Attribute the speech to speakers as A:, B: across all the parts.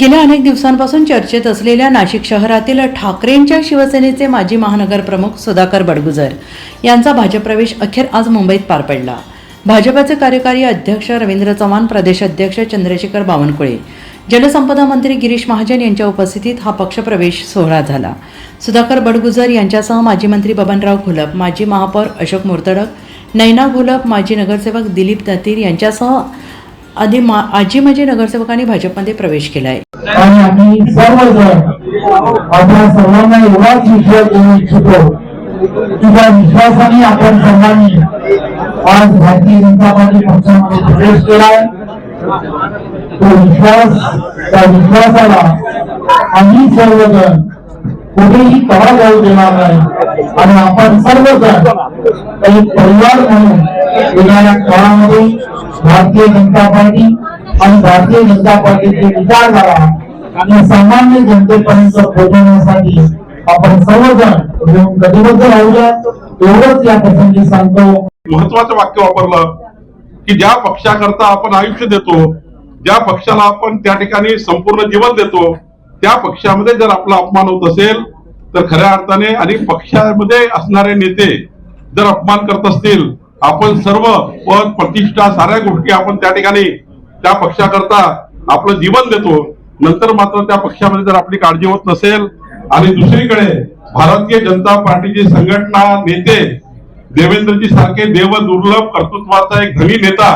A: गेल्या अनेक दिवसांपासून चर्चेत असलेल्या नाशिक शहरातील ठाकरेंच्या शिवसेनेचे माजी महानगर प्रमुख सुधाकर बडगुजर यांचा भाजप प्रवेश अखेर आज मुंबईत पार पडला. भाजपाचे कार्यकारी अध्यक्ष रवींद्र चव्हाण प्रदेश अध्यक्ष चंद्रशेखर बावनकुळे जलसंपदा मंत्री गिरीश महाजन यांच्या उपस्थितीत हा पक्षप्रवेश सोहळा झाला. सुधाकर बडगुजर यांच्यासह माजी मंत्री बबनराव घोलप माजी महापौर अशोक मोर्तडक नैना घोलप माजी नगरसेवक दिलीप दतीर यांच्यासह आधी मा आजी माजी नगरसेवकांनी भाजपमध्ये प्रवेश केला आहे
B: आणि आम्ही सर्वजण आपल्या सर्वांना एवढाच विश्वास देऊ इच्छितो की त्या विश्वासाने आपण सर्वांनी आज भारतीय जनता पार्टी पक्षामध्ये प्रवेश केलाय. तो विश्वास त्या विश्वासाला आम्ही सर्वजण कुठेही कवा जाऊ देणार नाही. आणि आपण सर्वजण एक परिवार म्हणून येणाऱ्या काळामध्ये भारतीय जनता पार्टी आणि भारतीय जनता पार्टीचे विचारधारा आणि सामान्य जनतेपर्यंत पोहोचवण्यासाठी आपण सर्वजण मिळून कटिबद्ध राहूया. एवढंच या प्रसंगी सांगतो.
C: महत्वाचं वाक्य वापरलं की ज्या पक्षाकरता आपण आयुष्य देतो ज्या पक्षाला आपण त्या ठिकाणी संपूर्ण जीवन देतो त्या पक्षामध्ये जर आपला अपमान होत असेल तर खऱ्या अर्थाने आणि पक्षामध्ये असणारे नेते जर अपमान करत असतील आपण सर्व पद प्रतिष्ठा साऱ्या गोष्टी आपण त्या ठिकाणी त्या पक्षाकरता आपलं जीवन देतो. नंतर मात्र त्या पक्षामध्ये जर आपली काळजी होत नसेल आणि दुसरीकडे भारतीय जनता पार्टीची संघटना नेते देवेंद्रजी सारखे देव दुर्लभ कर्तृत्वाचा एक धनी नेता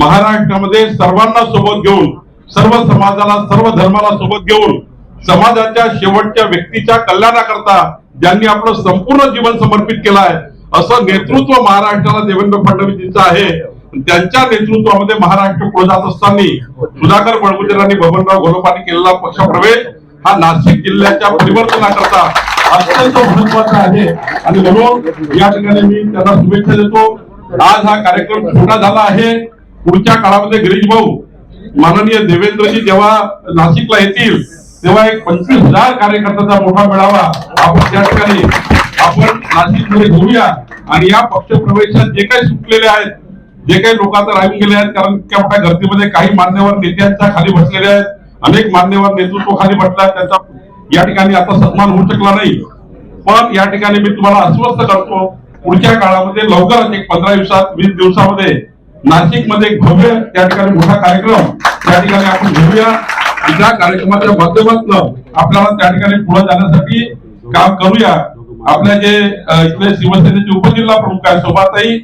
C: महाराष्ट्रामध्ये सर्वांना सोबत घेऊन सर्व समाजाला सर्व धर्माला सोबत घेऊन समाजाच्या शेवटच्या व्यक्तीच्या कल्याणाकरता ज्यांनी आपलं संपूर्ण जीवन समर्पित केलं आहे असं नेतृत्व महाराष्ट्राला देवेंद्र फडणवीसजींचं आहे. त्यांच्या नेतृत्वामध्ये महाराष्ट्र पुढे जात असताना सुधाकर बळगुजर आणि बबनराव घोलपांनी केलेला पक्षप्रवेश हा नाशिक जिल्ह्याच्या परिवर्तनाकरता अत्यंत महत्त्वाचा आहे. आणि म्हणून या ठिकाणी मी त्यांना शुभेच्छा देतो. आज हा कार्यक्रम छोटा झाला आहे. पुढच्या काळामध्ये गिरीश भाऊ माननीय देवेंद्रजी जेव्हा नाशिकला येतील तेव्हा एक पंचवीस हजार कार्यकर्त्याचा मोठा मेळावा आपण त्या ठिकाणी आपण नाशिकमध्ये घेऊया आणि या पक्ष प्रवेशात जे काही सुटलेले आहेत जे काही लोक राहून गेले आहेत कारण इतक्या मोठ्या गर्दीमध्ये काही मान्यवर नेत्यांच्या खाली बसलेले आहेत. अनेक मान्यवर नेतृत्व खाली बसला त्यांचा या ठिकाणी आता सन्मान होऊ शकला नाही. पण या ठिकाणी मी तुम्हाला आश्वस्त करतो पुढच्या काळामध्ये लवकरच एक पंधरा दिवसात वीस दिवसामध्ये नाशिकमध्ये एक भव्य त्या ठिकाणी मोठा कार्यक्रम त्या ठिकाणी आपण घेऊया आणि त्या कार्यक्रमाच्या माध्यमातून आपल्याला त्या ठिकाणी पुढे जाण्यासाठी काम करूया. आपल्या जे इथले शिवसेनेचे उपजिल्हा प्रमुख आहेत शोभाताई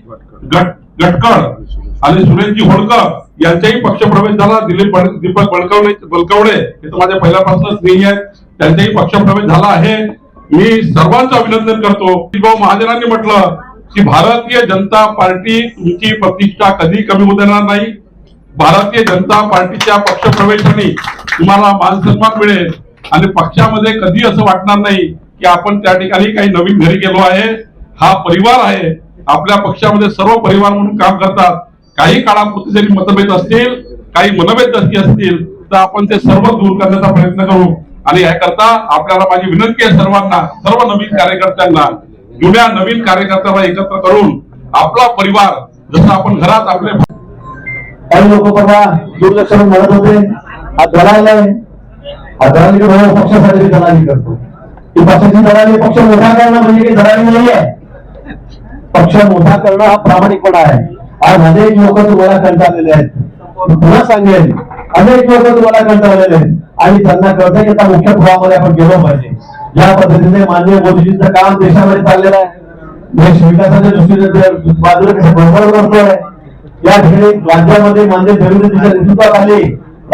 C: गटकड आणि सुरेशजी होळकर यांचाही पक्षप्रवेश झाला. दिलीप दीपक बळकवडे बलकवडे हे तर माझ्या पहिल्यापासूनच स्नेही आहेत. त्यांचाही पक्षप्रवेश झाला आहे. मी सर्वांचं अभिनंदन करतो. भाऊ महाजनांनी म्हटलं की भारतीय जनता पार्टी तुमची प्रतिष्ठा कधी कमी होऊ देणार नाही. भारतीय जनता पार्टीच्या पक्षप्रवेशाने तुम्हाला मान सन्मान मिळेल. आणि पक्षामध्ये कधी असं वाटणार नाही की आपण त्या ठिकाणी काही नवीन घरी गेलो आहे. हा परिवार आहे. आपल्या पक्षामध्ये सर्व परिवार म्हणून काम करतात. काही काळापुरती जरी मतभेद असतील काही मनभेद जरी असतील तर आपण ते सर्व दूर करण्याचा प्रयत्न करू. आणि याकरता आपल्याला माझी विनंती आहे सर्वांना सर्व नवीन कार्यकर्त्यांना जुन्या नवीन कार्यकर्त्यांना एकत्र करून आपला परिवार जसं आपण घरात आपले
B: काही लोक बघा दुर्लक्ष म्हणत होते. हा दलाल आहे. हा दलाली हो, पक्षासाठी दलाली करतो. ही पक्षाची दलाली पक्ष मोठा करणं म्हणजे काही दलाली नाही आहे पक्ष मोठा करणं हा प्रामाणिकपणा आहे. आज अनेक लोक तुम्हाला कंटाळलेले आहेत. पुन्हा सांगेल अनेक लोक तुम्हाला कंटाळलेले आहेत. आणि त्यांना कळतं की आता मुख्य प्रवाहामध्ये आपण गेलो पाहिजे. या पद्धतीने माननीय मोदीजींचं काम देशामध्ये चाललेलं आहे. देश विकासाच्या दृष्टीने बाजूला कसं बरोबर करतोय. या ठिकाणी राज्यामध्ये मान्य देवेंद्रजीच्या नेतृत्वाखाली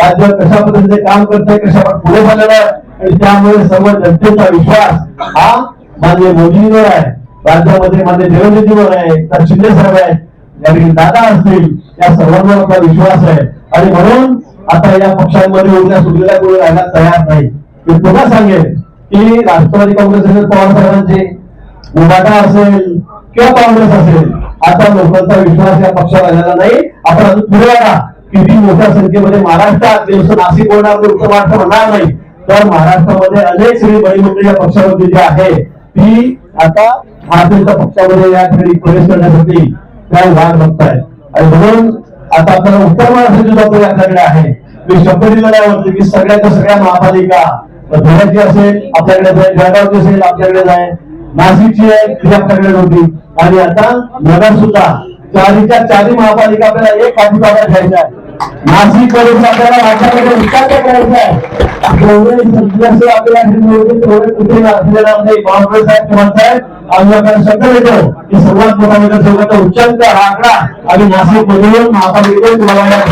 B: राज्य कशा पद्धतीने काम करतंय कशा पुढे झालेलं आहे. आणि त्यामुळे सर्व जनतेचा विश्वास हा माझे मोदींवर आहे. राज्यामध्ये माझे देवेंद्रजीवर आहे. तर शिंदे साहेब आहे या दादा असतील या सर्वांवर आपला विश्वास आहे. आणि म्हणून आता या पक्षांमध्ये उद्या सुटलेल्या कोणी राहायला तयार नाही. मी पुन्हा सांगेन की राष्ट्रवादी काँग्रेस पवार साहेबांचे उभाटा असेल किंवा काँग्रेस असेल आता लोकांचा विश्वास या पक्षावर आलेला नाही. आपण अजून पुढे आला किती मोठ्या संख्येमध्ये महाराष्ट्रात दिवस नाशिक होणार ते उत्तर महाराष्ट्र म्हणणार नाही. तर महाराष्ट्रामध्ये अनेक श्री बळीमंडळी या पक्षामध्ये जी आहे ती आता महाराष्ट्राच्या पक्षामध्ये या ठिकाणी प्रवेश करण्यासाठी त्या वाट बघताय आणि म्हणून आता आपल्याला उत्तर महाराष्ट्राची जबाबदारी आपल्याकडे आहे.
D: मी शब्द दिलेला होते की सगळ्याच्या सगळ्या महापालिका धुळ्याची असेल आपल्याकडे जाईल जळगावची असेल आपल्याकडे जाईल. नाशिकची आहे ती आपल्याकडे होती आणि आता नगर सुद्धा चारीच्या चारी महापालिका आपल्याला एक पाठीपाडा घ्यायचा आहे. नाशिककडून आपल्याला विकास करायचा आहे? आपल्याला निवडून तेवढे कुठे म्हणजे साहेब आम्ही शब्द देतो. की सर्वात मोठा म्हणजे सर्वात उच्चांक हा आकडा आणि नाशिक मधून महापालिकेत तुम्हाला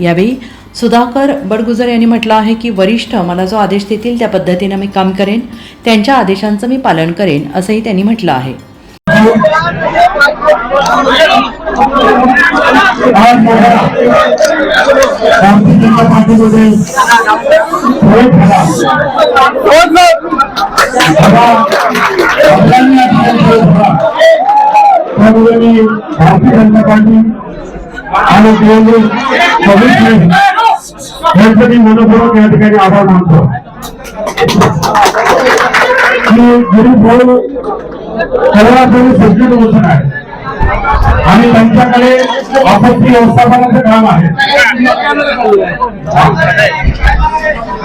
A: यावेळी सुधाकर बडगुजर यांनी म्हटलं आहे की वरिष्ठ मला जो आदेश देतील त्या पद्धतीनं मी काम करेन. त्यांच्या आदेशांचं मी पालन करेन असंही त्यांनी म्हटलं आहे.
D: भारतीय जनता पार्टीमध्ये प्रवेश झाला. आता सगळ्यांनी आता प्रवेश झाला. त्यामुळे मी भारतीय जनता पार्टी आणि देवेंद्र फडणवीस यांचं मी मनपूर्वक या ठिकाणी आभार मानतो की गरीब भाऊ सर्वांसाठी सज्जन वचन आहे. आणि त्यांच्याकडे आपत्ती व्यवस्थापनाचं काम आहे.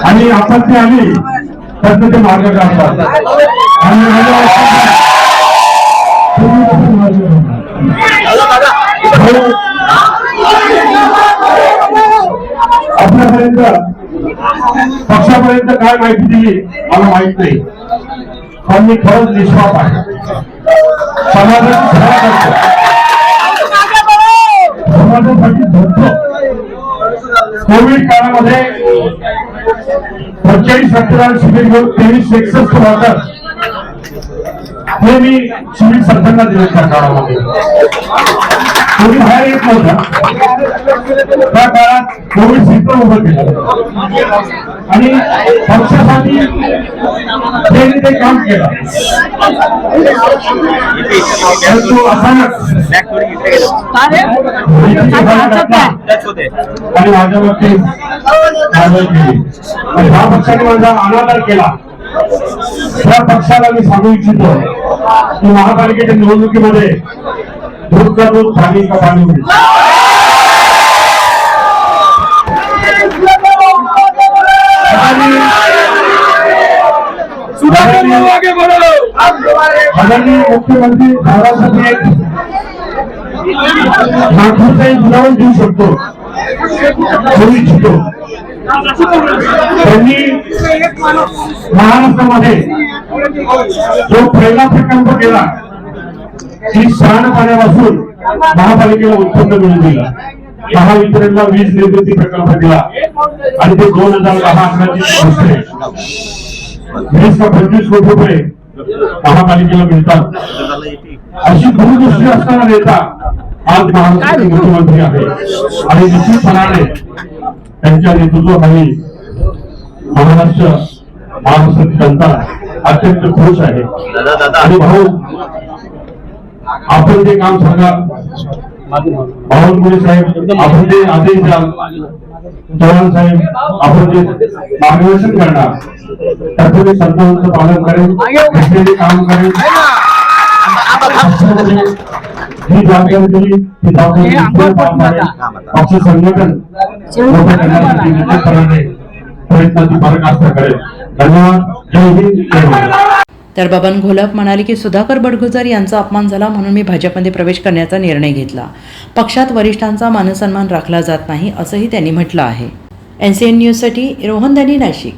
D: आणि आपत्ती आली तर ते मार्ग काढतात आणि आपल्यापर्यंत पक्षापर्यंत काय माहिती दिली मला माहीत नाही. पण मी खरंच निष्पाप आहे. समाजाची सेवा करतो. समाजासाठी झटतो कोविड काळामध्ये पंचेचाळीस रक्तदान शिबिर घेऊन तेवीस एकसष्ट वॉटर हे मी सिव्हिल सर्जनला दिले त्या काळामध्ये. कोणी बाहेर येत नव्हता त्या काळात कोविड सेंटर उभं केलं. आणि पक्षासाठी त्यांनी ते काम केलं परंतु अचानक माहितीची भर घातला आणि माझ्यावरती कारवाई केली आणि ज्या पक्षाने माझा अनादर केला त्या पक्षाला मी सांगू इच्छितो की महापालिकेच्या निवडणुकीमध्ये दूध का दूध पाणी का पाणी होईल आदरणीय मुख्यमंत्री दादासाठी एक नागपूरचा एक नाव देऊ शकतो. करू इच्छितो. त्यांनी महाराष्ट्रामध्ये जो पहिला प्रकल्प केला की शहाण पाण्यापासून महापालिकेला उत्पन्न मिळून दिला. महावितरणला वीज निर्मिती प्रकल्प दिला. आणि ते दोन हजार दहा अकराची गोष्ट आहे वीस का पंचवीस कोटी रुपये महापालिकेला मिळतात. अशी दूरदृष्टी असणारा नेता आज महाराष्ट्राचे मुख्यमंत्री आहे. आणि निश्चितपणाने त्यांच्या नेतृत्वाखाली महाराष्ट्र महाराष्ट्राची जनता अत्यंत खुश आहे. आणि भाऊ आपण जे काम सांगाल बावनकुळे साहेब आपण जे आदेश द्याल चव्हाण साहेब आपण जे मार्गदर्शन करणार त्याचं मी संतांचं पालन घेतलेले काम पक्षामध्ये ही जबाबदारी दिली ती जबाबदारी निश्चित पार पाडेल. पक्ष संघटन मोठं करण्यासाठी निश्चितपणाने प्रयत्नाची पराकाष्ठा करेल. धन्यवाद. जय हिंद. जय महाराष्ट्र
A: तर बबन घोलप म्हणाले की सुधाकर बडगुजर यांचा अपमान झाला म्हणून मी भाजपमध्ये प्रवेश करण्याचा निर्णय घेतला. पक्षात वरिष्ठांचा मानसन्मान राखला जात नाही असंही त्यांनी म्हटलं आहे. एन सी एन न्यूजसाठी रोहन दानी नाशिक.